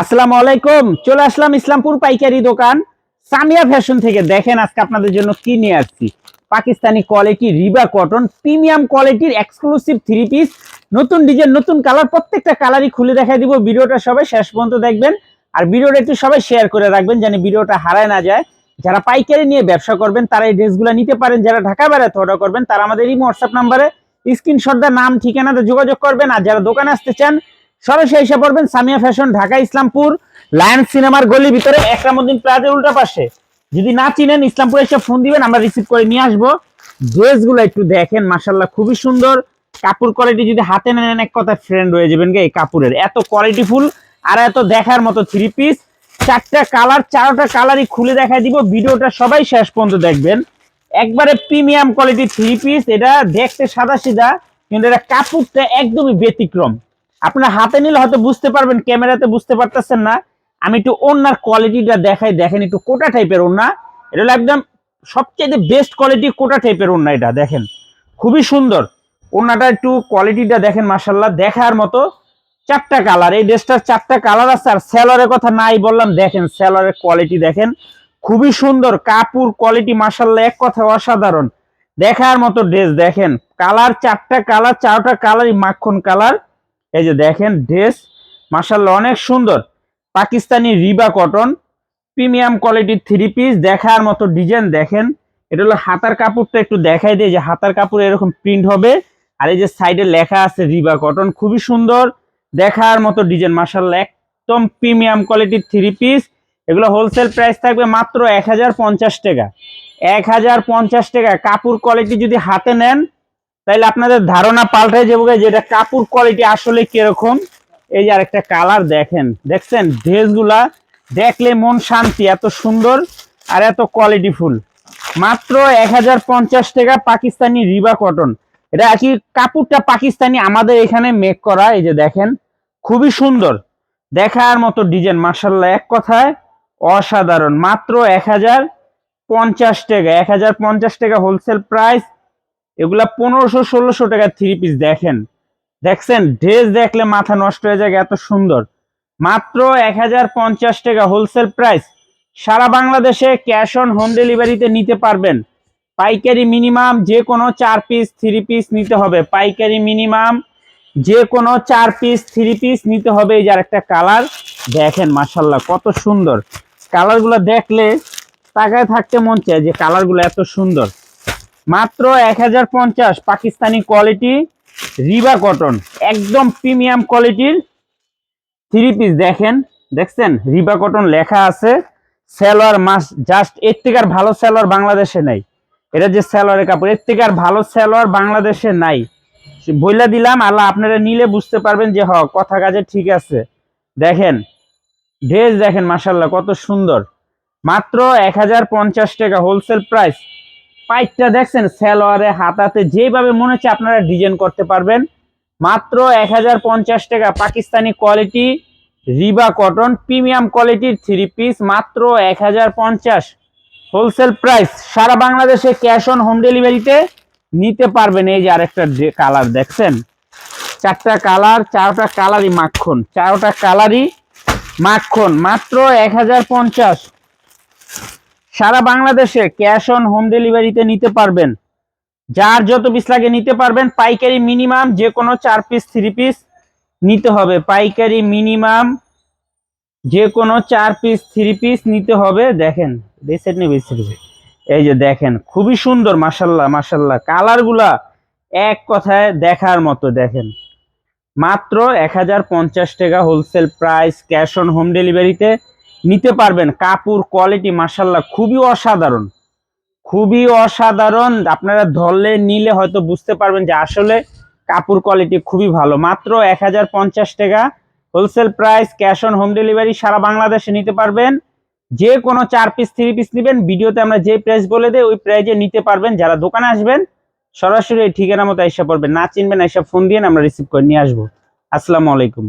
আসসালামু আলাইকুম, চলে আসলাম ইসলামপুর পাইকারি দোকান। সামিয়া ফ্যাশন থেকে দেখেন আজকে আপনাদের জন্য কি নিয়ে আসছি। পাকিস্তানি কোয়ালিটি রিবা কটন, প্রিমিয়াম কোয়ালিটির এক্সক্লুসিভ থ্রি পিস নতুন ডিজাইন নতুন কালার প্রত্যেকটা কালারই খুলে দেখাই দিব। ভিডিওটা সবাই শেষ পর্যন্ত দেখবেন। আর ভিডিওটা একটু সবাই শেয়ার করে রাখবেন, যেন ভিডিওটা হারায় না যায়। যারা পাইকারি নিয়ে ব্যবসা করবেন, তারা এই ড্রেসগুলো নিতে পারেন। যারা ঢাকা বেড়াতে অর্ডার করবেন, তারা আমাদের এই হোয়াটসঅ্যাপ নাম্বারে স্ক্রিনশট দা নাম, ঠিকানাতে যোগাযোগ করবেন। আর যারা দোকানে আসতে চান সরাসরি এসে পড়বেন সামিয়া ফ্যাশন, ঢাকা, ইসলামপুর, লায়ন্স সিনেমার গলির ভিতরে একরামুদ্দিন প্লাজার উল্টা পাশে। যদি না চিনেন, ইসলামপুর এসে ফোন দিবেন, আমরা রিসিভ করে নিয়ে আসব। ড্রেসগুলো একটু দেখেন মাসাল্লাহ খুবই সুন্দর। কাপড় কোয়ালিটি যদি হাতে নেন, এক কথা ফ্রেন্ড হয়ে যাবেন এই কাপড়ের। এত কোয়ালিটি ফুল আর এত দেখার মতো থ্রি পিস চারটা কালার চারটা কালারই খুলে দেখাই দিব, ভিডিওটা সবাই শেষ পর্যন্ত দেখবেন। একবারে প্রিমিয়াম কোয়ালিটি থ্রি পিস এটা দেখতে সাদা সিধা, কিন্তু এটা কাপড়টা একদমই ব্যতিক্রম। আপনার হাতে নিলে হয়তো বুঝতে পারবেন, ক্যামেরাতে বুঝতে পারতেছেন না। আমি একটু ওনার কোয়ালিটিটা দেখাই, দেখেন একটু কোটা টাইপের ওনা এটা হলো একদম সবচেয়ে বেস্ট কোয়ালিটি কোটা টাইপের ওনা এটা, দেখেন। খুবই সুন্দর। ওনাটা একটু কোয়ালিটিটা দেখেন মাসাল্লাহ দেখার মতো। চারটা কালার এই ড্রেসটার চারটা কালার আছে, আর স্যালোয়ারের কথা নাই বললাম, দেখেন স্যালোয়ারের কোয়ালিটি দেখেন। খুবই সুন্দর, কাপড় কোয়ালিটি মাসাল্লাহ এক কথা অসাধারণ। দেখার মতো ড্রেস দেখেন। কালার চারটা কালার চারটা কালারই মাখন কালার এই যে দেখেন ড্রেস মাসাল্লাহ অনেক সুন্দর। পাকিস্তানি রিবা কটন প্রিমিয়াম কোয়ালিটির থ্রি পিস দেখার মতো ডিজাইন দেখেন। এটা হলো হাতার কাপড়টা একটু দেখাই দিয়ে যে হাতার কাপড় এরকম প্রিন্ট হবে। আর এই যে সাইডে লেখা আছে রিবা কটন খুবই সুন্দর, দেখার মতো ডিজাইন মাসাল্লাহ একদম প্রিমিয়াম কোয়ালিটির থ্রি পিস এগুলো হোলসেল প্রাইস থাকবে মাত্র এক হাজার পঞ্চাশ টাকা। এক হাজার পঞ্চাশ টাকা। কাপড় কোয়ালিটি যদি হাতে নেন তাহলে আপনাদের ধারণা পাল্টায় যাব যে এটা কাপড় কোয়ালিটি আসলে কীরকম? এই যে আরেকটা কালার দেখেন, দেখছেন? ড্রেসগুলা দেখলে মন শান্তি, এত সুন্দর আর এত কোয়ালিটি ফুল। মাত্র এক হাজার পঞ্চাশ টাকা পাকিস্তানি রিবা কটন এটা আর কি কাপড়টা পাকিস্তানি, আমাদের এখানে মেক করা, এই যে দেখেন, খুবই সুন্দর। দেখার মতো ডিজাইন মার্শাল্লাহ এক কথায় অসাধারণ। মাত্র এক হাজার পঞ্চাশ টাকা, এক হাজার পঞ্চাশ টাকা হোলসেল প্রাইস এগুলা পনেরোশো, ষোলোশো টাকা থ্রি পিস দেখেন। দেখছেন? ড্রেস দেখলে মাথা নষ্ট হয়ে যায়, এত সুন্দর। মাত্র এক হাজার পঞ্চাশ টাকা হোলসেল প্রাইস সারা বাংলাদেশে ক্যাশ অন হোম ডেলিভারিতে নিতে পারবেন। পাইকারি মিনিমাম যে কোনো চার পিস থ্রি পিস নিতে হবে। পাইকারি মিনিমাম যে কোনো চার পিস থ্রি পিস নিতে হবে। এই যার একটা কালার দেখেন মাসাল্লাহ কত সুন্দর। কালারগুলো দেখলে তাকায় থাকতে মন চায় যে কালারগুলো এত সুন্দর। মাত্র এক হাজার পঞ্চাশ পাকিস্তানি কোয়ালিটি রিবা কটন একদম প্রিমিয়াম কোয়ালিটির থ্রি পিস দেখেন, দেখছেন? রিবা কটন লেখা আছে। সেলোয়ার মাস জাস্ট এর থেকে আর ভালো সেলোয়ার বাংলাদেশে নাই। এটা যে সেলোয়ারের কাপড়, এর থেকে আর ভালো সেলোয়ার বাংলাদেশে নাই। বইলা দিলাম, আল্লাহ আপনারা নিলে বুঝতে পারবেন যে, হ, কথা কাজে ঠিক আছে। দেখেন ড্রেস দেখেন মাসাল্লাহ কত সুন্দর। মাত্র এক হাজার পঞ্চাশ টাকা হোলসেল প্রাইস পাইটটা দেখছেন, সেলোয়ারে, হাতাতে যেভাবে মনে হচ্ছে আপনারা ডিজাইন করতে পারবেন। মাত্র এক হাজার পঞ্চাশ টাকা পাকিস্তানি কোয়ালিটি রিবা কটন প্রিমিয়াম কোয়ালিটির থ্রি পিস মাত্র এক হাজার পঞ্চাশ। হোলসেল প্রাইস সারা বাংলাদেশে ক্যাশ অন হোম ডেলিভারিতে নিতে পারবেন। এই যে আরেকটা কালার দেখছেন, চারটা কালার চারটা কালারই মাখন, চারটা কালারই মাখন, মাত্র এক হাজার পঞ্চাশ। সারা বাংলাদেশে ক্যাশ অন হোম ডেলিভারিতে নিতে পারবেন। যার যত পিস লাগে নিতে পারবেন, পাইকারি মিনিমাম যে কোনো চার পিস থ্রি পিস নিতে হবে। পাইকারি মিনিমাম যে কোনো চার পিস থ্রি পিস নিতে হবে। দেখেন বেসেট নেই বেসেট এই যে দেখেন, খুবই সুন্দর মাসাল্লাহ মাসাল্লাহ কালারগুলা এক কথায় দেখার মতো, দেখেন। মাত্র এক হাজার পঞ্চাশ টাকা wholesale price cash on home ডেলিভারিতে নিতে পারবেন। কাপড় কোয়ালিটি মাসাল্লাহ খুবই অসাধারণ। খুবই অসাধারণ। আপনারা ধরলে, নিলে হয়তো বুঝতে পারবেন যে আসলে কাপড় কোয়ালিটি খুবই ভালো। মাত্র এক হাজার পঞ্চাশ টাকা। Wholesale price cash on home delivery সারা বাংলাদেশে নিতে পারবেন। যে কোনো চার পিস থ্রি পিস নেবেন। ভিডিওতে আমরা যে প্রাইস বলে দেয় ওই প্রাইজে নিতে পারবেন। যারা দোকানে আসবেন, সরাসরি ঠিকানা মতো এসে পড়বেন। না চিনবেন, এসে ফোন দিয়ে আমরা রিসিভ করে নিয়ে আসব। আসসালামু আলাইকুম।